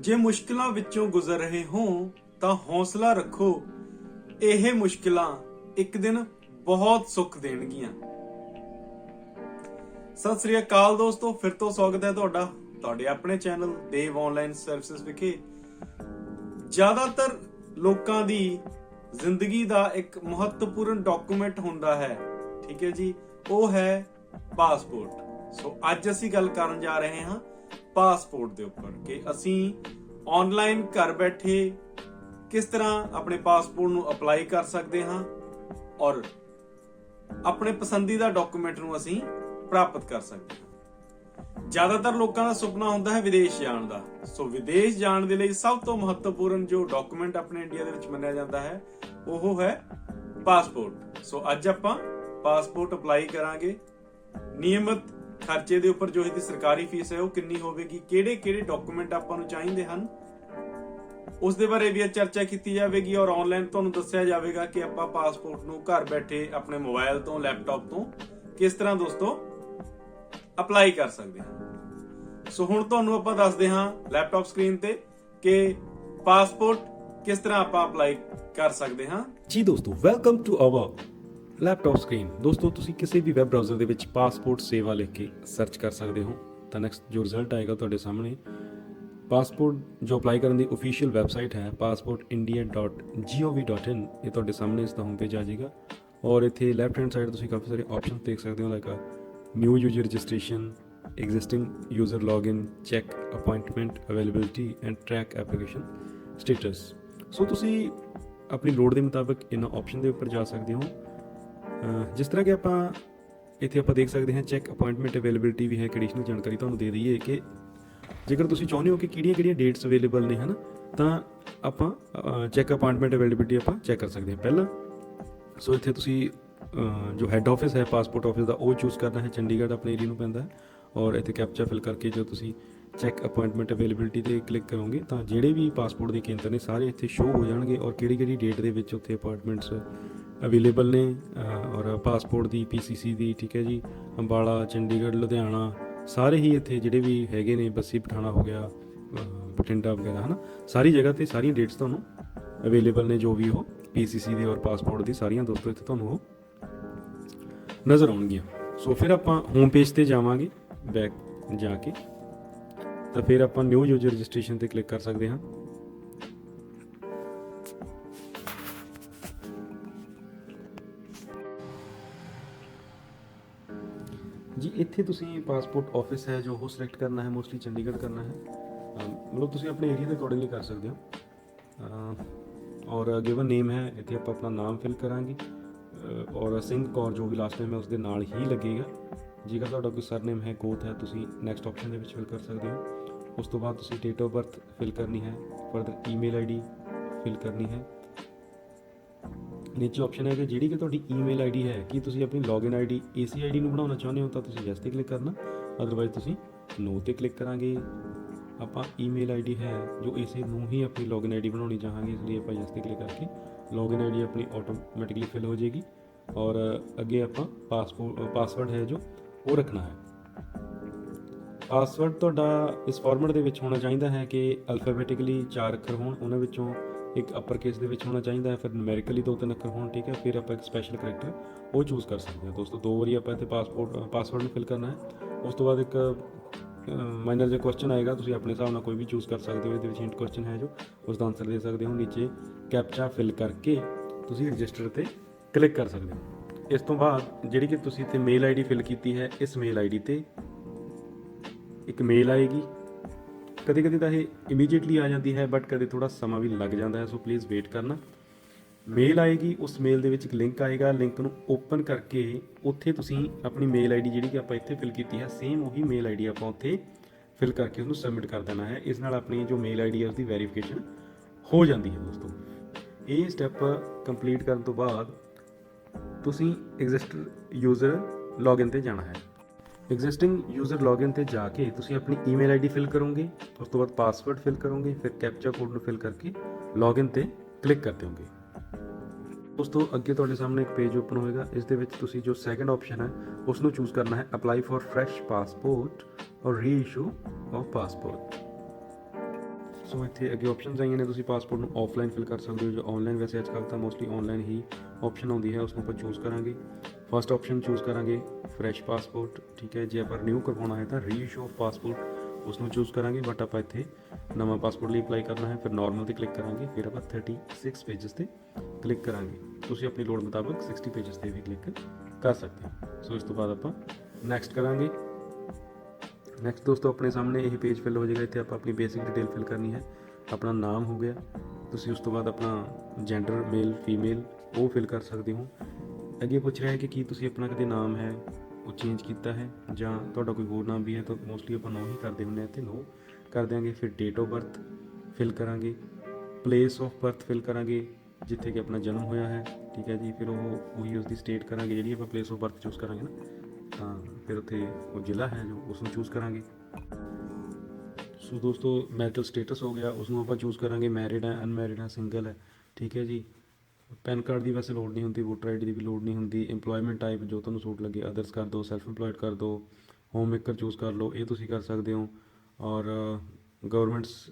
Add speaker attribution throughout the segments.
Speaker 1: ਜੇ ਮੁਸ਼ਕਲਾਂ ਵਿੱਚੋਂ ਗੁਜ਼ਰ ਰਹੇ ਹੋ, ਤਾਂ ਹੌਸਲਾ ਰੱਖੋ। ਇਹ ਮੁਸ਼ਕਲਾਂ ਇੱਕ ਦਿਨ ਬਹੁਤ ਸੁੱਖ ਦੇਣਗੀਆਂ। ਸਤਿ ਸ੍ਰੀ ਅਕਾਲ ਦੋਸਤੋ, ਫਿਰ ਤੋਂ ਸਵਾਗਤ ਹੈ ਤੁਹਾਡਾ, ਤੁਹਾਡੇ ਆਪਣੇ ਚੈਨਲ ਦੇਵ ਆਨਲਾਈਨ ਸਰਵਿਸਿਜ਼ ਵਿਖੇ। ਜ਼ਿਆਦਾਤਰ ਲੋਕਾਂ ਦੀ ਜ਼ਿੰਦਗੀ ਦਾ ਇੱਕ ਮਹੱਤਵਪੂਰਨ ਡਾਕੂਮੈਂਟ ਹੁੰਦਾ ਹੈ, ਠੀਕ ਹੈ ਜੀ, ਉਹ ਹੈ ਪਾਸਪੋਰਟ ਸੋ ਅੱਜ ਅਸੀਂ ਗੱਲ ਕਰਨ ਜਾ ਰਹੇ ਹਾਂ ਪਾਸਪੋਰਟ ਦੇ ਉੱਪਰ ਕਿ ਅਸੀਂ ਆਨਲਾਈਨ ਘਰ ਬੈਠੇ ਕਿਸ ਤਰ੍ਹਾਂ ਆਪਣੇ ਪਾਸਪੋਰਟ ਨੂੰ ਅਪਲਾਈ ਕਰ ਸਕਦੇ ਹਾਂ ਔਰ ਆਪਣੇ ਪਸੰਦੀਦਾ ਡਾਕੂਮੈਂਟ ਨੂੰ ਅਸੀਂ ਪ੍ਰਾਪਤ ਕਰ ਸਕਦੇ ਹਾਂ। ਜ਼ਿਆਦਾਤਰ ਲੋਕਾਂ ਦਾ ਸੁਪਨਾ ਹੁੰਦਾ ਹੈ ਵਿਦੇਸ਼ ਜਾਣ ਦਾ। ਸੋ ਵਿਦੇਸ਼ ਜਾਣ ਦੇ ਲਈ ਸਭ ਤੋਂ ਮਹੱਤਵਪੂਰਨ ਜੋ ਡਾਕੂਮੈਂਟ ਆਪਣੇ ਇੰਡੀਆ ਦੇ ਵਿੱਚ ਮੰਨਿਆ ਜਾਂਦਾ ਹੈ, ਉਹ ਹੈ ਪਾਸਪੋਰਟ ਸੋ ਅੱਜ ਆਪਾਂ ਪਾਸਪੋਰਟ ਅਪਲਾਈ ਕਰਾਂਗੇ। ਨਿਯਮਤ ਖਰਚੇ ਦੇ ਉੱਪਰ ਜੋ ਇਹਦੀ ਸਰਕਾਰੀ ਫੀਸ ਹੈ ਉਹ ਕਿੰਨੀ ਹੋਵੇਗੀ? ਕਿਹੜੇ ਕਿਹੜੇ ਡਾਕੂਮੈਂਟ ਆਪਾਂ ਨੂੰ ਚਾਹੀਦੇ ਹਨ? ਉਸ ਦੇ ਬਾਰੇ ਵੀ ਚਰਚਾ ਕੀਤੀ ਜਾਵੇਗੀ ਔਰ ਆਨਲਾਈਨ ਤੁਹਾਨੂੰ ਦੱਸਿਆ ਜਾਵੇਗਾ ਕਿ ਆਪਾਂ ਪਾਸਪੋਰਟ ਨੂੰ ਘਰ ਬੈਠੇ ਆਪਣੇ ਮੋਬਾਈਲ ਤੋਂ ਲੈਪਟਾਪ ਤੋਂ ਕਿਸ ਤਰ੍ਹਾਂ ਦੋਸਤੋ ਅਪਲਾਈ ਕਰ ਸਕਦੇ ਹਾਂ। ਸੋ ਹੁਣ ਤੁਹਾਨੂੰ ਆਪਾਂ ਦੱਸਦੇ ਹਾਂ ਲੈਪਟਾਪ ਸਕਰੀਨ ਤੇ ਕਿ ਪਾਸਪੋਰਟ ਕਿਸ ਤਰ੍ਹਾਂ ਆਪਾਂ ਅਪਲਾਈ ਕਰ ਸਕਦੇ ਹਾਂ।
Speaker 2: ਜੀ ਦੋਸਤੋ welcome to our laptop screen ਦੋਸਤੋ, ਤੁਸੀਂ ਕਿਸੇ ਵੀ ਵੈਬ ਬ੍ਰਾਊਜ਼ਰ ਦੇ ਵਿੱਚ ਪਾਸਪੋਰਟ ਸੇਵਾ ਲਿਖ ਕੇ ਸਰਚ ਕਰ ਸਕਦੇ ਹੋ। ਤਾਂ ਨੈਕਸਟ ਜੋ ਰਿਜ਼ਲਟ ਆਏਗਾ ਤੁਹਾਡੇ ਸਾਹਮਣੇ ਪਾਸਪੋਰਟ ਜੋ ਅਪਲਾਈ ਕਰਨ ਦੀ ਅਫੀਸ਼ੀਅਲ ਵੈਬਸਾਈਟ ਹੈ, passportindia.gov.in ਇਹ ਤੁਹਾਡੇ ਸਾਹਮਣੇ ਇਸ ਦਾ ਹੋਮ ਪੇਜ ਆ ਜਾਏਗਾ। ਔਰ ਇੱਥੇ ਲੈਫਟ ਹੈਂਡ ਸਾਈਡ ਤੁਸੀਂ ਕਾਫੀ ਸਾਰੇ ਆਪਸ਼ਨਸ ਦੇਖ ਸਕਦੇ ਹੋ like new user registration existing user login check appointment availability and track application status so ਤੁਸੀਂ ਆਪਣੀ ਲੋੜ ਦੇ ਮੁਤਾਬਕ ਇਹਨਾਂ ਆਪਸ਼ਨ ਦੇ ਉੱਪਰ ਜਾ ਸਕਦੇ ਹੋ। ਜਿਸ ਤਰ੍ਹਾਂ ਕਿ ਆਪਾਂ ਇੱਥੇ ਆਪਾਂ ਦੇਖ ਸਕਦੇ ਹਾਂ ਚੈੱਕ ਅਪਾਇੰਟਮੈਂਟ ਅਵੇਲੇਬਿਲਿਟੀ ਵੀ ਹੈ, ਇੱਕ ਜਾਣਕਾਰੀ ਤੁਹਾਨੂੰ ਦੇ ਦਈਏ ਕਿ ਜੇਕਰ ਤੁਸੀਂ ਚਾਹੁੰਦੇ ਹੋ ਕਿ ਕਿਹੜੀਆਂ-ਕਿਹੜੀਆਂ ਡੇਟਸ ਅਵੇਲੇਬਲ ਨੇ, ਹਨ, ਤਾਂ ਆਪਾਂ ਚੈੱਕ ਅਪਾਇੰਟਮੈਂਟ ਅਵੇਲੇਬਿਲਿਟੀ ਆਪਾਂ ਚੈੱਕ ਕਰ ਸਕਦੇ ਹਾਂ। ਪਹਿਲਾਂ, ਸੋ ਇੱਥੇ ਤੁਸੀਂ ਜੋ ਹੈੱਡ ਆਫਿਸ ਹੈ ਪਾਸਪੋਰਟ ਆਫਿਸ ਦਾ, ਉਹ ਚੂਜ਼ ਕਰਨਾ ਹੈ। ਚੰਡੀਗੜ੍ਹ ਆਪਣੇ ਏਰੀਆ ਨੂੰ ਪੈਂਦਾ ਹੈ ਔਰ ਇੱਥੇ ਕੈਪਚਾ ਫਿਲ ਕਰਕੇ ਜਦੋਂ ਤੁਸੀਂ ਚੈੱਕ ਅਪਾਇੰਟਮੈਂਟ ਅਵੇਲੇਬਿਲਿਟੀ ਤੇ ਕਲਿੱਕ ਕਰੋਗੇ, ਤਾਂ ਜਿਹੜੇ ਵੀ ਪਾਸਪੋਰਟ ਦੇ ਕੇਂਦਰ ਨੇ, ਸਾਰੇ ਇੱਥੇ ਸ਼ੋ ਹੋ ਜਾਣਗੇ ਔਰ ਕਿਹੜੀ-ਕਿਹੜੀ ਡੇਟ ਦੇ ਵਿੱਚ ਉੱਥੇ ਅਪਾਇੰਟਮੈਂਟਸ ਅਵੇਲੇਬਲ ਨੇ ਔਰ ਪਾਸਪੋਰਟ ਦੀ ਪੀਸੀਸੀ ਦੀ, ਠੀਕ ਹੈ ਜੀ, ਅੰਬਾਲਾ, ਚੰਡੀਗੜ੍ਹ, ਲੁਧਿਆਣਾ, ਸਾਰੇ ਹੀ ਇੱਥੇ ਜਿਹੜੇ ਵੀ ਹੈਗੇ ਨੇ, ਬੱਸੀ ਪਠਾਣਾ ਹੋ ਗਿਆ ਬਠਿੰਡਾ ਵਗੈਰਾ, ਹਨਾ, ਸਾਰੀ ਜਗ੍ਹਾ ਤੇ ਸਾਰੀਆਂ ਡੇਟਸ ਤੁਹਾਨੂੰ ਅਵੇਲੇਬਲ ਨੇ, ਜੋ ਵੀ ਉਹ ਪੀਸੀਸੀ ਦੀ ਔਰ ਪਾਸਪੋਰਟ ਦੀ, ਸਾਰੀਆਂ ਦੋਸਤੋ ਇੱਥੇ ਤੁਹਾਨੂੰ ਉਹ ਨਜ਼ਰ ਆਉਣਗੀਆਂ। ਸੋ ਫਿਰ ਆਪਾਂ ਹੋਮ ਪੇਜ ਤੇ ਜਾਵਾਂਗੇ ਬੈਕ ਜਾ ਕੇ, ਤਾਂ ਫਿਰ ਆਪਾਂ ਨਿਊ ਯੂਜ਼ਰ ਰਜਿਸਟ੍ਰੇਸ਼ਨ ਤੇ ਕਲਿੱਕ ਕਰ ਸਕਦੇ ਹਾਂ। ਇੱਥੇ ਤੁਸੀਂ ਪਾਸਪੋਰਟ ਆਫਿਸ ਹੈ ਜੋ ਉਹ ਸਿਲੈਕਟ ਕਰਨਾ ਹੈ ਮੋਸਟਲੀ ਚੰਡੀਗੜ੍ਹ ਕਰਨਾ ਹੈ। ਮਤਲਬ ਤੁਸੀਂ ਆਪਣੇ ਏਰੀਆ ਦੇ ਅਕੋਰਡਿੰਗਲੀ ਕਰ ਸਕਦੇ ਹੋ। ਔਰ ਗਿਵਨ ਨੇਮ ਹੈ, ਇੱਥੇ ਆਪਾਂ ਆਪਣਾ ਨਾਮ ਫਿਲ ਕਰਾਂਗੇ। ਔਰ ਸਿੰਘ ਕੌਰ ਜੋ ਵੀ ਲਾਸਟ ਨੇਮ ਹੈ ਉਸ ਦੇ ਨਾਲ ਹੀ ਲੱਗੇਗਾ। ਜੇਕਰ ਤੁਹਾਡਾ ਕੋਈ ਸਰਨੇਮ ਹੈ ਕੋਥ ਹੈ, ਤੁਸੀਂ ਨੈਕਸਟ ਆਪਸ਼ਨ ਦੇ ਵਿੱਚ ਫਿਲ ਕਰ ਸਕਦੇ ਹੋ। ਉਸ ਤੋਂ ਬਾਅਦ ਤੁਸੀਂ ਡੇਟ ਆਫ ਬਰਥ ਫਿਲ ਕਰਨੀ ਹੈ ਫਰਦਰ ਈਮੇਲ ਆਈਡੀ ਫਿਲ ਕਰਨੀ ਹੈ। ਨੀਚੇ ਆਪਸ਼ਨ ਹੈ ਕਿ ਜਿਹੜੀ ਕਿ ਤੁਹਾਡੀ ਈਮੇਲ ਆਈਡੀ ਹੈ ਕਿ ਤੁਸੀਂ ਆਪਣੀ ਲੌਗਇਨ ਆਈਡੀ ਏਸੀ ਆਈਡੀ ਨੂੰ ਬਣਾਉਣਾ ਚਾਹੁੰਦੇ ਹੋ ਤਾਂ ਤੁਸੀਂ ਯੈਸ ਤੇ ਕਲਿੱਕ ਕਰਨਾ। ਅਦਰਵਾਈਜ਼ ਤੁਸੀਂ ਨੋ ਤੇ ਕਲਿੱਕ ਕਰਾਂਗੇ। ਆਪਾਂ ਈਮੇਲ ਆਈਡੀ ਹੈ ਜੋ ਇਸੇ ਨੂੰ ਹੀ ਆਪਣੀ ਲੌਗਇਨ ਆਈਡੀ ਬਣਾਉਣੀ ਚਾਹਾਂਗੇ, ਇਸ ਲਈ ਆਪਾਂ ਯੈਸ ਤੇ ਕਲਿੱਕ ਕਰਕੇ ਲੌਗਇਨ ਆਈਡੀ ਆਪਣੀ ਆਟੋਮੈਟਿਕਲੀ ਫਿਲ ਹੋ ਜਾਏਗੀ। ਔਰ ਅੱਗੇ ਆਪਾਂ ਪਾਸਪੋਰਟ ਪਾਸਵਰਡ ਹੈ ਜੋ ਉਹ ਰੱਖਣਾ ਹੈ। ਪਾਸਵਰਡ ਤੁਹਾਡਾ ਇਸ ਫਾਰਮੈਟ ਦੇ ਵਿੱਚ ਹੋਣਾ ਚਾਹੀਦਾ ਹੈ ਕਿ ਅਲਫਾਬੈਟਿਕਲੀ ਚਾਰ ਅੱਖਰ ਹੋਣ, ਉਹਨਾਂ ਵਿੱਚੋਂ ਇੱਕ ਅਪਰ ਕੇਸ ਦੇ ਵਿੱਚ ਹੋਣਾ ਚਾਹੀਦਾ ਹੈ, ਫਿਰ ਨਿਊਮੈਰੀਕਲੀ ਦੋ ਤਿੰਨ ਅੱਖਰ ਹੋਣ, ਠੀਕ ਹੈ, ਫਿਰ ਆਪਾਂ ਇੱਕ ਸਪੈਸ਼ਲ ਕਰੈਕਟਰ ਉਹ ਚੂਜ਼ ਕਰ ਸਕਦੇ ਹਾਂ। ਦੋਸਤੋ, ਦੋ ਵਾਰੀ ਆਪਾਂ ਇੱਥੇ ਪਾਸਪੋਰਟ ਪਾਸਵਰਡ ਨੂੰ ਫਿਲ ਕਰਨਾ ਹੈ। ਉਸ ਤੋਂ ਬਾਅਦ ਇੱਕ ਮਾਈਨਰ ਜਿਹਾ ਕੁਐਸਚਨ ਆਏਗਾ, ਤੁਸੀਂ ਆਪਣੇ ਹਿਸਾਬ ਨਾਲ ਕੋਈ ਵੀ ਚੂਜ਼ ਕਰ ਸਕਦੇ ਹੋ, ਇਹਦੇ ਵਿੱਚ ਹਿੰਟ ਕੁਐਸਚਨ ਹੈ ਜੋ, ਉਸ ਦਾ ਆਨਸਰ ਦੇ ਸਕਦੇ ਹੋ। ਨੀਚੇ ਕੈਪਚਾ ਫਿਲ ਕਰਕੇ ਤੁਸੀਂ ਰਜਿਸਟਰ ਤੇ ਕਲਿੱਕ ਕਰ ਸਕਦੇ ਹੋ। ਇਸ ਤੋਂ ਬਾਅਦ ਜਿਹੜੀ ਕਿ ਤੁਸੀਂ ਇੱਥੇ ਮੇਲ ਆਈਡੀ ਫਿਲ ਕੀਤੀ ਹੈ, ਇਸ ਮੇਲ ਆਈਡੀ ਤੇ ਇੱਕ ਮੇਲ ਆਏਗੀ। ਕਦੇ ਕਦੇ ਤਾਂ ਇਹ ਇਮੀਡੀਏਟਲੀ ਆ ਜਾਂਦੀ ਹੈ ਬਟ ਕਦੇ ਥੋੜਾ ਸਮਾਂ ਵੀ ਲੱਗ ਜਾਂਦਾ ਹੈ ਸੋ ਪਲੀਜ਼ ਵੇਟ ਕਰਨਾ। ਮੇਲ ਆਏਗੀ, ਉਸ ਮੇਲ ਦੇ ਵਿੱਚ ਇੱਕ ਲਿੰਕ ਆਏਗਾ ਲਿੰਕ ਨੂੰ ਓਪਨ ਕਰਕੇ ਉੱਥੇ ਤੁਸੀਂ ਆਪਣੀ ਮੇਲ ਆਈਡੀ ਜਿਹੜੀ ਕਿ ਆਪਾਂ ਇੱਥੇ ਫਿਲ ਕੀਤੀ ਹੈ ਸੇਮ ਉਹੀ ਮੇਲ ਆਈਡੀ ਆਪਾਂ ਉੱਥੇ ਫਿਲ ਕਰਕੇ ਉਹਨੂੰ ਸਬਮਿਟ ਕਰ ਦੇਣਾ ਹੈ। ਇਸ ਨਾਲ ਆਪਣੀ ਜੋ ਮੇਲ ਆਈਡੀ ਹੈ, ਉਸਦੀ ਵੈਰੀਫਿਕੇਸ਼ਨ ਹੋ ਜਾਂਦੀ ਹੈ ਦੋਸਤੋ। ਇਹ ਸਟੈਪ ਕੰਪਲੀਟ ਕਰਨ ਤੋਂ ਬਾਅਦ ਤੁਸੀਂ ਐਗਜ਼ਿਸਟਰ ਯੂਜ਼ਰ ਲੌਗਇਨ ਤੇ ਜਾਣਾ ਹੈ। ਐਗਜ਼ਿਸਟਿੰਗ ਯੂਜ਼ਰ ਲੌਗਇਨ ਤੇ ਜਾ ਕੇ ਤੁਸੀਂ ਆਪਣੀ ਈਮੇਲ ਆਈਡੀ ਫਿਲ ਕਰੋਗੇ, ਉਸ ਤੋਂ ਬਾਅਦ ਪਾਸਵਰਡ ਫਿਲ ਕਰੋਗੇ, ਫਿਰ ਕੈਪਚਾ ਕੋਡ ਨੂੰ ਫਿਲ ਕਰਕੇ ਲੌਗਇਨ ਤੇ ਕਲਿੱਕ ਕਰ ਦਿਓਗੇ। ਉਸ ਤੋਂ ਅੱਗੇ ਤੁਹਾਡੇ ਸਾਹਮਣੇ ਇੱਕ ਪੇਜ ਓਪਨ ਹੋਏਗਾ, ਇਸ ਦੇ ਵਿੱਚ ਤੁਸੀਂ ਜੋ ਸੈਕੰਡ ਆਪਸ਼ਨ ਹੈ ਉਸ ਨੂੰ ਚੂਜ਼ ਕਰਨਾ ਹੈ ਅਪਲਾਈ ਫॉर ਫਰੈਸ਼ ਪਾਸਪੋਰਟ ਔਰ ਰੀਇਸ਼ੂ ਆਫ ਪਾਸਪੋਰਟ ਸੋ ਇੱਥੇ ਅੱਗੇ ਆਪਸ਼ਨਸ ਆਈਆਂ ਨੇ, ਤੁਸੀਂ ਪਾਸਪੋਰਟ ਨੂੰ ਆਫਲਾਈਨ ਫਿਲ ਕਰ ਸਕਦੇ ਹੋ, ਜਾਂ ਆਨਲਾਈਨ ਵੈਸੇ ਅੱਜ ਕੱਲ੍ਹ ਤਾਂ ਮੋਸਟਲੀ ਆਨਲਾਈਨ ਹੀ ਆਪਸ਼ਨ ਆਉਂਦੀ ਹੈ ਉਸ ਨੂੰ ਆਪਾਂ ਚੂਜ਼ ਕਰਾਂਗੇ। फ़र्स्ट ऑप्शन चूज़ करा फ्रैश पासपोर्ट, ठीक है, जो अपर न्यू करवा है तो रीशो पासपोर्ट उसमें चूज़ करा बट आप इतने नवा पासपोर्ट लिए अपलाई करना है, फिर नॉर्मल से क्लिक करा फिर आप थर्टी सिक्स पेजस से क्लिक करा तो अपनी लड़ मुताबक सिक्सटी पेजस से भी क्लिक कर सकते हैं। सो इस तो बाद आप नैक्सट करा नैक्सट दोस्तों, अपने सामने यही पेज फिल हो जाएगा इतने आप अपनी बेसिक डिटेल फिल करनी है। अपना नाम हो गया तो उस तो बाद अपना जेंडर मेल फीमेल वो फिल कर सकते हो। ਅੱਗੇ ਪੁੱਛ ਰਿਹਾ ਹੈ ਕਿ ਕੀ ਤੁਸੀਂ ਆਪਣਾ ਕਦੇ ਨਾਮ ਹੈ ਉਹ ਚੇਂਜ ਕੀਤਾ ਹੈ ਜਾਂ ਤੁਹਾਡਾ ਕੋਈ ਹੋਰ ਨਾਮ ਵੀ ਹੈ ਤਾਂ ਮੋਸਟਲੀ ਆਪਾਂ ਨੋ ਹੀ ਕਰਦੇ ਹੁੰਦੇ ਹਾਂ ਇੱਥੇ ਨੋ ਕਰ ਦਿਆਂਗੇ ਫਿਰ ਡੇਟ ਆਫ ਬਰਥ ਫਿਲ ਕਰਾਂਗੇ ਪਲੇਸ ਆਫ ਬਰਥ ਫਿਲ ਕਰਾਂਗੇ, ਜਿੱਥੇ ਕਿ ਆਪਣਾ ਜਨਮ ਹੋਇਆ ਹੈ, ਠੀਕ ਹੈ ਜੀ, ਫਿਰ ਉਹ, ਉਹੀ ਉਸ ਦੀ ਸਟੇਟ ਕਰਾਂਗੇ, ਜਿਹੜੀ ਆਪਾਂ ਪਲੇਸ ਆਫ ਬਰਥ ਚੂਜ਼ ਕਰਾਂਗੇ ਨਾ, ਤਾਂ ਫਿਰ ਉੱਥੇ ਉਹ ਜ਼ਿਲ੍ਹਾ ਹੈ ਜੋ ਉਸ ਨੂੰ ਚੂਜ਼ ਕਰਾਂਗੇ। ਸੋ ਦੋਸਤੋ ਮੈਰਿਟਲ ਸਟੇਟਸ ਹੋ ਗਿਆ ਉਸ ਨੂੰ ਆਪਾਂ ਚੂਜ਼ ਕਰਾਂਗੇ ਮੈਰਿਡ ਹੈ ਅਨਮੈਰਿਡ ਹੈ ਸਿੰਗਲ ਹੈ, ਠੀਕ ਹੈ ਜੀ। ਪੈਨ ਕਾਰਡ ਦੀ ਵੈਸੇ ਲੋੜ ਨਹੀਂ ਹੁੰਦੀ, ਵੋਟਰ ਆਈਡੀ ਦੀ ਵੀ ਲੋੜ ਨਹੀਂ ਹੁੰਦੀ, EMPLOYMENT ਟਾਈਪ ਜੋ ਤੁਹਾਨੂੰ ਸੂਟ ਲੱਗੇ ਅਦਰਸ ਕਰ ਦਿਓ ਸੈਲਫ EMPLOYED ਕਰ ਦਿਓ ਹੋਮ ਮੇਕਰ ਚੂਜ਼ ਕਰ ਲਓ, ਇਹ ਤੁਸੀਂ ਕਰ ਸਕਦੇ ਹੋ। ਔਰ ਗਵਰਨਮੈਂਟਸ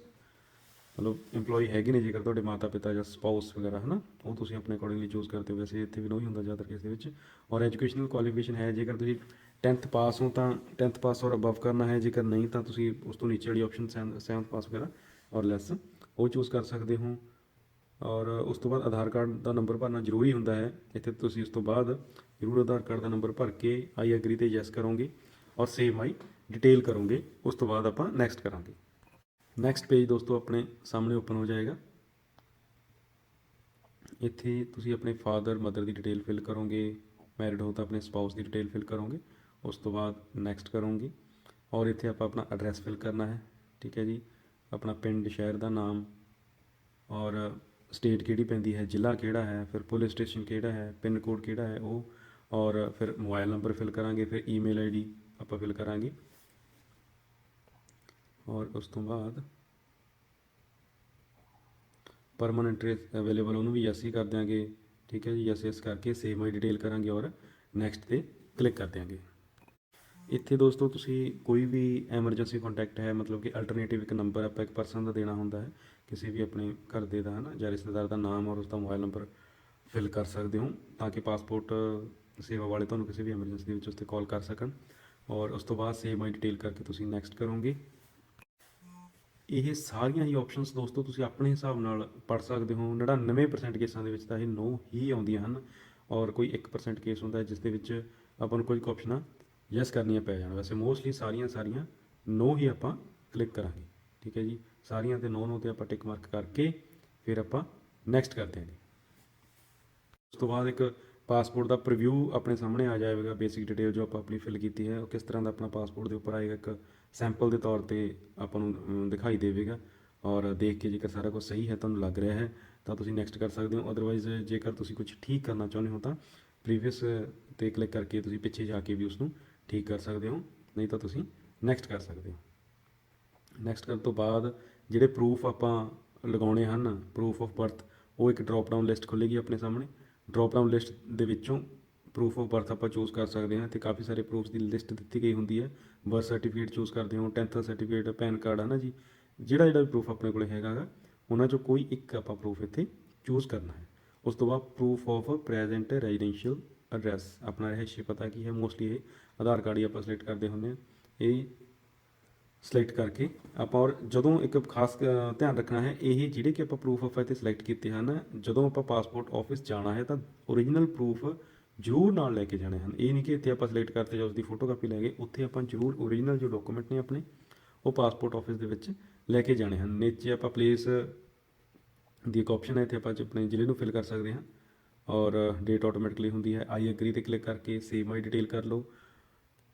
Speaker 2: ਮਤਲਬ EMPLOYE ਹੈਗੇ ਨੇ ਜੇਕਰ ਤੁਹਾਡੇ ਮਾਤਾ ਪਿਤਾ ਜਾਂ ਸਪਾਊਸ ਵਗੈਰਾ ਹੈ ਨਾ ਉਹ ਤੁਸੀਂ ਆਪਣੇ ਅਕੋਰਡਿੰਗਲੀ ਚੂਜ਼ ਕਰਦੇ ਹੋ। ਵੈਸੇ ਇੱਥੇ ਵੀ ਨਹੀਂ ਹੁੰਦਾ ਜ਼ਿਆਦਾਤਰ ਕੇਸ ਦੇ ਵਿੱਚ। ਔਰ ਐਜੂਕੇਸ਼ਨਲ ਕੁਆਲੀਫਿਕੇਸ਼ਨ ਹੈ, ਜੇਕਰ ਤੁਸੀਂ 10th ਪਾਸ ਹੋ ਤਾਂ 10th ਪਾਸ ਔਰ ਅਬਵ ਕਰਨਾ ਹੈ, ਜੇਕਰ ਨਹੀਂ ਤਾਂ ਤੁਸੀਂ ਉਸ ਤੋਂ ਨੀਚੇ ਵਾਲੀ ਆਪਸ਼ਨ 7th ਪਾਸ ਵਗੈਰਾ, ਔਰ ਲੈਸ ਉਹ ਚੂਜ਼ ਕਰ ਸਕਦੇ ਹੋ। ਔਰ ਉਸ ਤੋਂ ਬਾਅਦ ਆਧਾਰ ਕਾਰਡ ਦਾ ਨੰਬਰ ਭਰਨਾ ਜ਼ਰੂਰੀ ਹੁੰਦਾ ਹੈ। ਇੱਥੇ ਤੁਸੀਂ ਉਸ ਤੋਂ ਬਾਅਦ ਜ਼ਰੂਰ ਆਧਾਰ ਕਾਰਡ ਦਾ ਨੰਬਰ ਭਰ ਕੇ ਆਈ ਐਗਰੀ ਤੇ ਯੈਸ ਕਰੋਗੇ ਔਰ ਸੇਵ ਮਾਈ ਡਿਟੇਲ ਕਰੋਗੇ। ਉਸ ਤੋਂ ਬਾਅਦ ਆਪਾਂ ਨੈਕਸਟ ਕਰਾਂਗੇ। ਨੈਕਸਟ ਪੇਜ ਦੋਸਤੋ ਆਪਣੇ ਸਾਹਮਣੇ ਓਪਨ ਹੋ ਜਾਏਗਾ। ਇੱਥੇ ਤੁਸੀਂ ਆਪਣੇ ਫਾਦਰ ਮਦਰ ਦੀ ਡਿਟੇਲ ਫਿਲ ਕਰੋਗੇ। ਮੈਰਿਡ ਹੋ ਤਾਂ ਆਪਣੇ ਸਪਾਊਸ ਦੀ ਡਿਟੇਲ ਫਿਲ ਕਰੋਗੇ। ਉਸ ਤੋਂ ਬਾਅਦ ਨੈਕਸਟ ਕਰੋਗੇ। ਔਰ ਇੱਥੇ ਆਪਾਂ ਆਪਣਾ ਐਡਰੈਸ ਫਿਲ ਕਰਨਾ ਹੈ। ਠੀਕ ਹੈ ਜੀ। ਆਪਣਾ ਪਿੰਡ, ਸ਼ਹਿਰ ਦਾ ਨਾਮ ਔਰ ਸਟੇਟ ਕਿਹੜੀ ਪੈਂਦੀ ਹੈ, ਜ਼ਿਲ੍ਹਾ ਕਿਹੜਾ ਹੈ, ਫਿਰ ਪੁਲਿਸ ਸਟੇਸ਼ਨ ਕਿਹੜਾ ਹੈ, ਪਿੰਨ ਕੋਡ ਕਿਹੜਾ ਹੈ ਉਹ, ਔਰ ਫਿਰ ਮੋਬਾਈਲ ਨੰਬਰ ਫਿਲ ਕਰਾਂਗੇ, ਫਿਰ ਈਮੇਲ ਆਈਡੀ ਆਪਾਂ ਫਿਲ ਕਰਾਂਗੇ। ਔਰ ਉਸ ਤੋਂ ਬਾਅਦ ਪਰਮਨੈਂਟ ਅਵੇਲੇਬਲ ਉਹਨੂੰ ਵੀ ਯੈਸ ਹੀ ਕਰ ਦਿਆਂਗੇ, ਠੀਕ ਹੈ ਜੀ ਯੈਸ ਯੈਸ ਕਰਕੇ ਸੇਵ ਮਾਈ ਡਿਟੇਲ ਕਰਾਂਗੇ ਔਰ ਨੈਕਸਟ ਤੇ ਕਲਿੱਕ ਕਰ ਦਿਆਂਗੇ। ਇੱਥੇ ਦੋਸਤੋ ਤੁਸੀਂ ਕੋਈ ਵੀ ਐਮਰਜੈਂਸੀ ਕੰਟੈਕਟ ਹੈ, ਮਤਲਬ ਕਿ ਅਲਟਰਨੇਟਿਵ ਇੱਕ ਨੰਬਰ ਆਪਾਂ ਇੱਕ ਪਰਸਨ ਦਾ ਦੇਣਾ ਹੁੰਦਾ ਹੈ ਕਿਸੇ ਵੀ ਆਪਣੇ ਘਰ ਦੇ ਦਾ ਹੈ ਨਾ ਜਾਂ ਰਿਸ਼ਤੇਦਾਰ ਦਾ ਨਾਮ ਔਰ ਉਸ ਦਾ ਮੋਬਾਈਲ ਨੰਬਰ ਫਿਲ ਕਰ ਸਕਦੇ ਹੋ, ਤਾਂ ਕਿ ਪਾਸਪੋਰਟ ਸੇਵਾ ਵਾਲੇ ਤੁਹਾਨੂੰ ਕਿਸੇ ਵੀ ਐਮਰਜੈਂਸੀ ਦੇ ਵਿੱਚ ਉਸ ਤੇ ਕਾਲ ਕਰ ਸਕਣ ਔਰ ਉਸ ਤੋਂ ਬਾਅਦ ਸੇਵ ਮਾਈ ਡਿਟੇਲ ਕਰਕੇ ਤੁਸੀਂ ਨੈਕਸਟ ਕਰੋਗੇ। ਇਹ ਸਾਰੀਆਂ ਹੀ ਆਪਸ਼ਨਸ ਦੋਸਤੋ ਤੁਸੀਂ ਆਪਣੇ ਹਿਸਾਬ ਨਾਲ ਪੜ ਸਕਦੇ ਹੋ। 99% ਕੇਸਾਂ ਦੇ ਵਿੱਚ ਤਾਂ ਇਹ ਨੋ ਹੀ ਆਉਂਦੀਆਂ ਹਨ ਔਰ ਕੋਈ 1% ਕੇਸ ਹੁੰਦਾ ਜਿਸ ਦੇ ਵਿੱਚ ਆਪਾਂ ਨੂੰ ਕੋਈ ਆਪਸ਼ਨਾਂ ਯੈਸ ਕਰਨੀਆਂ ਪੈ ਜਾਣ। ਵੈਸੇ ਮੋਸਟਲੀ ਸਾਰੀਆਂ ਸਾਰੀਆਂ ਨੋ ਹੀ ਆਪਾਂ ਕਲਿੱਕ ਕਰਾਂਗੇ। ਠੀਕ ਹੈ ਜੀ? ਸਾਰੀਆਂ ਤੇ ਨੋ ਨੋ ਤੇ ਆਪਾਂ ਟਿਕ ਮਾਰਕ ਕਰਕੇ ਫਿਰ ਆਪਾਂ ਨੈਕਸਟ ਕਰਦੇ ਹਾਂ ਜੀ। ਉਸ ਤੋਂ ਬਾਅਦ ਇੱਕ ਪਾਸਪੋਰਟ ਦਾ ਪ੍ਰੀਵਿਊ ਆਪਣੇ ਸਾਹਮਣੇ ਆ ਜਾਵੇਗਾ ਬੇਸਿਕ ਡਿਟੇਲ ਜੋ ਆਪਾਂ ਆਪਣੀ ਫਿਲ ਕੀਤੀ ਹੈ, ਉਹ ਕਿਸ ਤਰ੍ਹਾਂ ਦਾ ਆਪਣਾ ਪਾਸਪੋਰਟ ਦੇ ਉੱਪਰ ਆਏਗਾ, ਇੱਕ ਸੈਂਪਲ ਦੇ ਤੌਰ ਤੇ ਆਪਾਂ ਨੂੰ ਦਿਖਾਈ ਦੇਵੇਗਾ ਔਰ ਦੇਖ ਕੇ ਜੇਕਰ ਸਾਰਾ ਕੁਝ ਸਹੀ ਹੈ, ਤੁਹਾਨੂੰ ਲੱਗ ਰਿਹਾ ਹੈ, ਤਾਂ ਤੁਸੀਂ ਨੈਕਸਟ ਕਰ ਸਕਦੇ ਹੋ। ਅਦਰਵਾਈਜ਼ ਜੇਕਰ ਤੁਸੀਂ ਕੁਝ ਠੀਕ ਕਰਨਾ ਚਾਹੁੰਦੇ ਹੋ ਤਾਂ ਪ੍ਰੀਵੀਅਸ ਤੇ ਕਲਿੱਕ ਕਰਕੇ ਤੁਸੀਂ ਪਿੱਛੇ ਜਾ ਕੇ ਵੀ ਉਸ ਨੂੰ ਠੀਕ ਕਰ ਸਕਦੇ ਹੋ, ਨਹੀਂ ਤਾਂ ਤੁਸੀਂ ਨੈਕਸਟ ਕਰ ਸਕਦੇ ਹੋ। ਨੈਕਸਟ ਕਰਨ ਤੋਂ ਬਾਅਦ ਜਿਹੜੇ ਪ੍ਰੂਫ ਆਪਾਂ ਲਗਾਉਣੇ ਹਨ ਪ੍ਰੂਫ ਆਫ ਬਰਥ ਉਹ ਇੱਕ ਡ੍ਰੌਪ ਡਾਊਨ ਲਿਸਟ ਖੁੱਲੇਗੀ ਆਪਣੇ ਸਾਹਮਣੇ। ਡ੍ਰੌਪ ਡਾਊਨ ਲਿਸਟ ਦੇ ਵਿੱਚੋਂ ਪ੍ਰੂਫ ਆਫ ਬਰਥ ਆਪਾਂ ਚੂਜ਼ ਕਰ ਸਕਦੇ ਹਾਂ, ਤੇ ਕਾਫੀ ਸਾਰੇ ਪ੍ਰੂਫਸ ਦੀ ਲਿਸਟ ਦਿੱਤੀ ਗਈ ਹੁੰਦੀ ਹੈ। ਬਰਥ ਸਰਟੀਫਿਕੇਟ ਚੂਜ਼ ਕਰਦੇ ਹੋ 10th ਸਰਟੀਫਿਕੇਟ ਪੈਨ ਕਾਰਡ ਹੈ ਨਾ ਜੀ? ਜਿਹੜਾ ਜਿਹੜਾ ਵੀ ਪ੍ਰੂਫ ਆਪਣੇ ਕੋਲੇ ਹੈਗਾ ਗਾ, ਉਹਨਾਂ ਚੋਂ ਕੋਈ ਇੱਕ ਆਪਾਂ ਪ੍ਰੂਫ ਇੱਥੇ ਚੂਜ਼ ਕਰਨਾ ਹੈ। ਉਸ ਤੋਂ ਬਾਅਦ proof of present residential address ਆਪਣਾ ਰਹਿਸ਼ੀ ਪਤਾ ਕੀ ਹੈ ਮੋਸਟਲੀ ਇਹ ਆਧਾਰ ਕਾਰਡ ਹੀ ਆਪਾਂ ਸਿਲੈਕਟ ਕਰਦੇ ਹੁੰਦੇ ਹਾਂ। ਇਹ ਸਿਲੈਕਟ ਕਰਕੇ ਆਪਾਂ ਔਰ ਜਦੋਂ ਇੱਕ ਖਾਸ ਧਿਆਨ ਰੱਖਣਾ ਹੈ, ਇਹ ਜਿਹੜੇ ਕਿ ਆਪਾਂ ਪ੍ਰੂਫ ਆਫ ਇੱਥੇ ਸਿਲੈਕਟ ਕੀਤੇ ਹਨ, ਜਦੋਂ ਆਪਾਂ ਪਾਸਪੋਰਟ ਆਫਿਸ ਜਾਣਾ ਹੈ ਤਾਂ ਓਰੀਜਨਲ ਪ੍ਰੂਫ ਜ਼ਰੂਰ ਨਾਲ ਲੈ ਕੇ ਜਾਣੇ ਹਨ। ਇਹ ਨਹੀਂ ਕਿ ਇੱਥੇ ਆਪਾਂ ਸਿਲੈਕਟ ਕਰਤੇ ਜਾਂ ਉਸ ਦੀ ਫੋਟੋਕਾਪੀ ਲੈ ਗਏ, ਉੱਥੇ ਆਪਾਂ ਜ਼ਰੂਰ ਓਰੀਜਨਲ ਜੋ ਡਾਕੂਮੈਂਟ ਨੇ ਆਪਣੇ, ਉਹ ਪਾਸਪੋਰਟ ਆਫਿਸ ਦੇ ਵਿੱਚ ਲੈ ਕੇ ਜਾਣੇ ਹਨ। ਨੀਚੇ ਆਪਾਂ ਪਲੇਸ ਦੀ ਇੱਕ ਆਪਸ਼ਨ ਹੈ, ਇੱਥੇ ਆਪਾਂ ਆਪਣੇ ਜ਼ਿਲ੍ਹੇ ਨੂੰ ਫਿਲ ਕਰ ਸਕਦੇ ਹਾਂ ਔਰ ਡੇਟ ਆਟੋਮੈਟਿਕਲੀ ਹੁੰਦੀ ਹੈ। ਆਈ ਐਗਰੀ ਤੇ ਕਲਿੱਕ ਕਰਕੇ ਸੇਵ ਮਾਈ ਡਿਟੇਲ ਕਰ ਲਓ।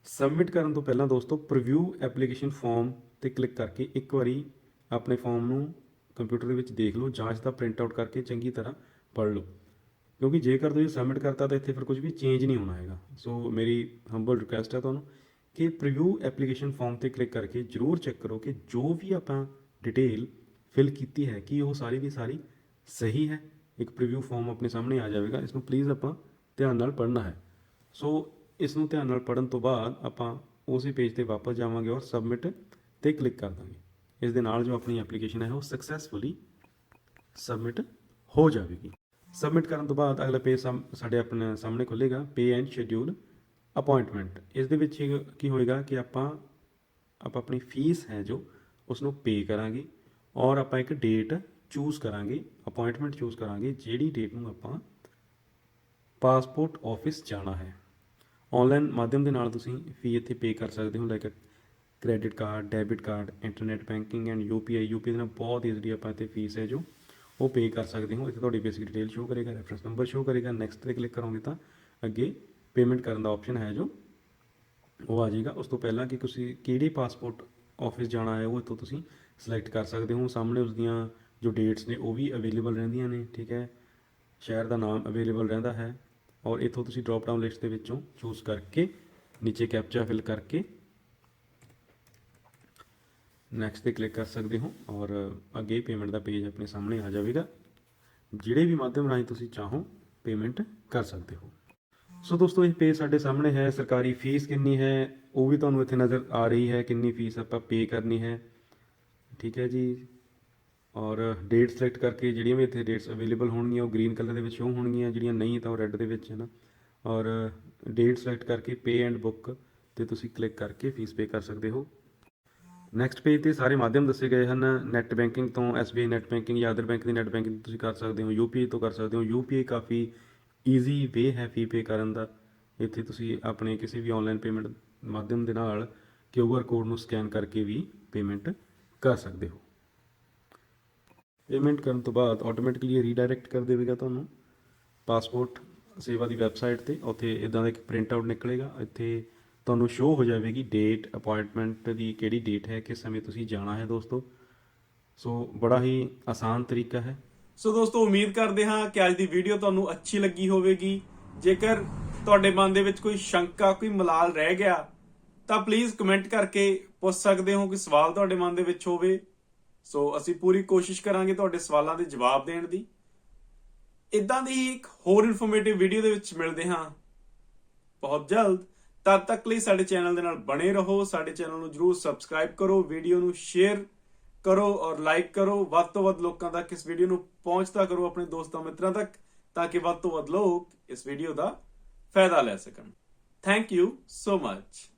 Speaker 2: ਸਬਮਿਟ ਕਰਨ ਤੋਂ ਪਹਿਲਾਂ ਦੋਸਤੋ ਪ੍ਰੀਵਿਊ ਐਪਲੀਕੇਸ਼ਨ ਫਾਰਮ ਤੇ ਕਲਿੱਕ ਕਰਕੇ ਇੱਕ ਵਾਰੀ ਆਪਣੇ ਫਾਰਮ ਨੂੰ ਕੰਪਿਊਟਰ ਦੇ ਵਿੱਚ ਦੇਖ ਲਓ, ਜਾਂਚ ਦਾ ਪ੍ਰਿੰਟ ਆਊਟ ਕਰਕੇ ਚੰਗੀ ਤਰ੍ਹਾਂ ਪੜ੍ਹ ਲਓ। ਕਿਉਂਕਿ ਜੇਕਰ ਤੁਸੀਂ ਸਬਮਿਟ ਕਰਤਾ ਤਾਂ ਇੱਥੇ ਫਿਰ ਕੁਝ ਵੀ ਚੇਂਜ ਨਹੀਂ ਹੋਣਾ ਹੈਗਾ। ਸੋ ਮੇਰੀ ਹੰਬਲ ਰਿਕੁਐਸਟ ਹੈ ਤੁਹਾਨੂੰ ਕਿ ਪ੍ਰੀਵਿਊ ਐਪਲੀਕੇਸ਼ਨ ਫਾਰਮ ਤੇ ਕਲਿੱਕ ਕਰਕੇ ਜਰੂਰ ਚੈੱਕ ਕਰੋ ਕਿ ਜੋ ਵੀ ਆਪਾਂ ਡਿਟੇਲ ਫਿਲ ਕੀਤੀ ਹੈ, ਕਿ ਉਹ ਸਾਰੀ ਦੀ ਸਾਰੀ ਸਹੀ ਹੈ। ਇੱਕ ਪ੍ਰੀਵਿਊ ਫਾਰਮ ਆਪਣੇ ਸਾਹਮਣੇ ਆ ਜਾਵੇਗਾ। ਇਸ ਨੂੰ ਪਲੀਜ਼ ਆਪਾਂ ਧਿਆਨ ਨਾਲ ਪੜ੍ਹਨਾ ਹੈ। ਸੋ ਇਸ ਨੂੰ ਧਿਆਨ ਨਾਲ ਪੜਨ ਤੋਂ ਬਾਅਦ ਆਪਾਂ ਉਸੇ ਪੇਜ ਤੇ ਵਾਪਸ ਜਾਵਾਂਗੇ ਔਰ ਸਬਮਿਟ ਤੇ ਕਲਿੱਕ ਕਰ ਦਾਂਗੇ। ਇਸ ਦੇ ਨਾਲ ਜੋ ਆਪਣੀ ਐਪਲੀਕੇਸ਼ਨ ਹੈ ਉਹ ਸਕਸੈਸਫੁਲੀ ਸਬਮਿਟ ਹੋ ਜਾਵੇਗੀ। ਸਬਮਿਟ ਕਰਨ ਤੋਂ ਬਾਅਦ ਅਗਲਾ ਪੇਜ ਸਾਡੇ ਆਪਣੇ ਸਾਹਮਣੇ ਖੁੱਲੇਗਾ ਪੇ ਐਂਡ ਸ਼ੈਡਿਊਲ ਅਪਾਇੰਟਮੈਂਟ ਇਸ ਦੇ ਵਿੱਚ ਕੀ ਹੋਏਗਾ ਕਿ ਆਪਾਂ ਆਪਾਂ ਆਪਣੀ ਫੀਸ ਹੈ ਜੋ ਉਸ ਨੂੰ ਪੇ ਕਰਾਂਗੇ ਔਰ ਆਪਾਂ ਇੱਕ ਡੇਟ ਚੂਜ਼ ਕਰਾਂਗੇ ਅਪਾਇੰਟਮੈਂਟ ਚੂਜ਼ ਕਰਾਂਗੇ, ਜਿਹੜੀ ਡੇਟ ਨੂੰ ਆਪਾਂ ਪਾਸਪੋਰਟ ਆਫਿਸ ਜਾਣਾ ਹੈ। ਆਨਲਾਈਨ ਮਾਧਿਅਮ ਦੇ ਨਾਲ ਤੁਸੀਂ ਫੀ ਇੱਥੇ ਪੇ ਕਰ ਸਕਦੇ ਹੋ like credit card debit card internet banking and UPI UPI ਦੇ ਨਾਲ ਬਹੁਤ ਈਜ਼ੀਲੀ ਆਪਾਂ ਇੱਥੇ ਫੀਸ ਹੈ ਜੋ ਉਹ ਪੇ ਕਰ ਸਕਦੇ ਹੋ। ਇੱਥੇ ਤੁਹਾਡੀ ਬੇਸਿਕ ਡਿਟੇਲ ਸ਼ੋ ਕਰੇਗਾ ਰੈਫਰੈਂਸ ਨੰਬਰ ਸ਼ੋ ਕਰੇਗਾ। ਨੈਕਸਟ ਤੇ ਕਲਿੱਕ ਕਰੋਗੇ ਤਾਂ ਅੱਗੇ ਪੇਮੈਂਟ ਕਰਨ ਦਾ ਆਪਸ਼ਨ ਹੈ ਜੋ, ਉਹ ਆ ਜਾਏਗਾ। ਉਸ ਤੋਂ ਪਹਿਲਾਂ ਕਿ ਤੁਸੀਂ ਕਿਹੜੀ ਪਾਸਪੋਰਟ ਆਫਿਸ ਜਾਣਾ ਹੈ, ਉਹ ਇੱਥੋਂ ਤੁਸੀਂ ਸਿਲੈਕਟ ਕਰ ਸਕਦੇ ਹੋ। ਸਾਹਮਣੇ ਉਸ ਦੀਆਂ ਜੋ ਡੇਟਸ ਨੇ, ਉਹ ਵੀ ਅਵੇਲੇਬਲ ਰਹਿੰਦੀਆਂ ਨੇ, ਠੀਕ ਹੈ? ਸ਼ਹਿਰ ਦਾ ਨਾਮ ਅਵੇਲੇਬਲ ਰਹਿੰਦਾ ਹੈ। ਔਰ ਇੱਥੋਂ ਤੁਸੀਂ ਡ੍ਰੌਪ ਡਾਊਨ ਲਿਸਟ ਦੇ ਵਿੱਚੋਂ ਚੂਜ਼ ਕਰਕੇ ਨੀਚੇ ਕੈਪਚਾ ਫਿਲ ਕਰਕੇ ਨੈਕਸਟ ਤੇ ਕਲਿੱਕ ਕਰ ਸਕਦੇ ਹੋ ਔਰ ਅੱਗੇ ਪੇਮੈਂਟ ਦਾ ਪੇਜ ਆਪਣੇ ਸਾਹਮਣੇ ਆ ਜਾਵੇਗਾ, ਜਿਹੜੇ ਵੀ ਮਾਧਿਅਮ ਰਾਹੀਂ ਤੁਸੀਂ ਚਾਹੋ ਪੇਮੈਂਟ ਕਰ ਸਕਦੇ ਹੋ। ਸੋ ਦੋਸਤੋ, ਇਹ ਪੇਜ ਸਾਡੇ ਸਾਹਮਣੇ ਹੈ, ਸਰਕਾਰੀ ਫੀਸ ਕਿੰਨੀ ਹੈ, ਉਹ ਵੀ ਤੁਹਾਨੂੰ ਇੱਥੇ ਨਜ਼ਰ ਆ ਰਹੀ ਹੈ, ਕਿੰਨੀ ਫੀਸ ਆਪਾਂ ਪੇ ਕਰਨੀ ਹੈ। ਠੀਕ ਹੈ ਜੀ। ਔਰ ਡੇਟ ਸਿਲੈਕਟ ਕਰਕੇ ਜਿਹੜੀਆਂ ਵੀ ਇੱਥੇ ਡੇਟਸ ਅਵੇਲੇਬਲ ਹੋਣਗੀਆਂ, ਉਹ ਗ੍ਰੀਨ ਕਲਰ ਦੇ ਵਿੱਚ ਸ਼ੋ ਹੋਣਗੀਆਂ, ਜਿਹੜੀਆਂ ਨਹੀਂ ਤਾਂ ਉਹ ਰੈੱਡ ਦੇ ਵਿੱਚ ਹੈ ਨਾ ਔਰ ਡੇਟ ਸਿਲੈਕਟ ਕਰਕੇ ਪੇ ਐਂਡ ਬੁੱਕ ਤੇ ਤੁਸੀਂ ਕਲਿੱਕ ਕਰਕੇ ਫੀਸ ਪੇ ਕਰ ਸਕਦੇ ਹੋ। ਨੈਕਸਟ ਪੇਜ ਤੇ ਸਾਰੇ ਮਾਧਿਅਮ ਦੱਸੇ ਗਏ ਹਨ। ਨੈਟ ਬੈਂਕਿੰਗ ਤੋਂ SBI ਨੈਟ ਬੈਂਕਿੰਗ ਜਾਂ ਅਦਰ ਬੈਂਕ ਦੀ ਨੈਟ ਬੈਂਕਿੰਗ ਤੁਸੀਂ ਕਰ ਸਕਦੇ ਹੋ UPI ਤੋਂ ਕਰ ਸਕਦੇ ਹੋ। UPI ਕਾਫੀ ਈਜ਼ੀ ਵੇ ਹੈ ਫੀ ਪੇ ਕਰਨ ਦਾ। ਇੱਥੇ ਤੁਸੀਂ ਆਪਣੇ ਕਿਸੇ ਵੀ ਆਨਲਾਈਨ ਪੇਮੈਂਟ ਮਾਧਿਅਮ ਦੇ ਨਾਲ QR ਕੋਡ ਨੂੰ ਸਕੈਨ ਕਰਕੇ ਵੀ ਪੇਮੈਂਟ ਕਰ ਸਕਦੇ ਹੋ। ਪੇਮੈਂਟ ਕਰਨ ਤੋਂ ਬਾਅਦ ਆਟੋਮੈਟਿਕਲੀ ਰੀਡਾਇਰੈਕਟ ਕਰ ਦੇਵੇਗਾ ਤੁਹਾਨੂੰ ਪਾਸਪੋਰਟ ਸੇਵਾ ਦੀ ਵੈਬਸਾਈਟ ਤੇ, ਉੱਥੇ ਇਦਾਂ ਦਾ ਇੱਕ ਪ੍ਰਿੰਟ ਆਊਟ ਨਿਕਲੇਗਾ, ਇੱਥੇ ਤੁਹਾਨੂੰ ਸ਼ੋ ਹੋ ਜਾਵੇਗੀ ਡੇਟ ਅਪਾਇੰਟਮੈਂਟ ਦੀ ਕਿਹੜੀ ਡੇਟ ਹੈ, ਕਿਸ ਸਮੇਂ ਤੁਸੀਂ ਜਾਣਾ ਹੈ ਦੋਸਤੋ। ਸੋ ਬੜਾ ਹੀ ਆਸਾਨ ਤਰੀਕਾ ਹੈ।
Speaker 1: ਸੋ ਦੋਸਤੋ, ਉਮੀਦ ਕਰਦੇ ਹਾਂ ਕਿ ਅੱਜ ਦੀ ਵੀਡੀਓ ਤੁਹਾਨੂੰ ਅੱਛੀ ਲੱਗੀ ਹੋਵੇਗੀ। ਜੇਕਰ ਤੁਹਾਡੇ ਮਨ ਦੇ ਵਿੱਚ ਕੋਈ ਸ਼ੰਕਾ, ਕੋਈ ਮਲਾਲ ਰਹਿ ਗਿਆ, ਤਾਂ ਪਲੀਜ਼ ਕਮੈਂਟ ਕਰਕੇ ਪੁੱਛ ਸਕਦੇ ਹੋ ਕਿ ਸਵਾਲ ਤੁਹਾਡੇ ਮਨ ਦੇ ਵਿੱਚ ਹੋਵੇ। ਸੋ ਅਸੀਂ ਪੂਰੀ ਕੋਸ਼ਿਸ਼ ਕਰਾਂਗੇ ਤੁਹਾਡੇ ਸਵਾਲਾਂ ਦੇ ਜਵਾਬ ਦੇਣ ਦੀ। ਇਦਾਂ ਦੀ ਹੀ ਇੱਕ ਹੋਰ ਇਨਫੋਰਮੇਟਿਵ ਵੀਡੀਓ ਦੇ ਵਿੱਚ ਮਿਲਦੇ ਹਾਂ। ਬਹੁਤ ਜਲਦ। ਤਦ ਤੱਕ ਲਈ ਸਾਡੇ ਚੈਨਲ ਦੇ ਨਾਲ ਬਣੇ ਰਹੋ, ਸਾਡੇ ਚੈਨਲ ਨੂੰ ਜਰੂਰ ਸਬਸਕ੍ਰਾਈਬ ਕਰੋ ਵੀਡੀਓ ਨੂੰ ਸ਼ੇਅਰ ਕਰੋ ਔਰ ਲਾਈਕ ਕਰੋ। ਵੱਧ ਤੋਂ ਵੱਧ ਲੋਕਾਂ ਤੱਕ ਇਸ ਵੀਡੀਓ ਨੂੰ ਪਹੁੰਚਦਾ ਕਰੋ ਆਪਣੇ ਦੋਸਤਾਂ ਮਿੱਤਰਾਂ ਤੱਕ, ਤਾਂ ਕਿ ਵੱਧ ਤੋਂ ਵੱਧ ਲੋਕ ਇਸ ਵੀਡੀਓ ਦਾ ਫਾਇਦਾ ਲੈ ਸਕਣ। Thank you so much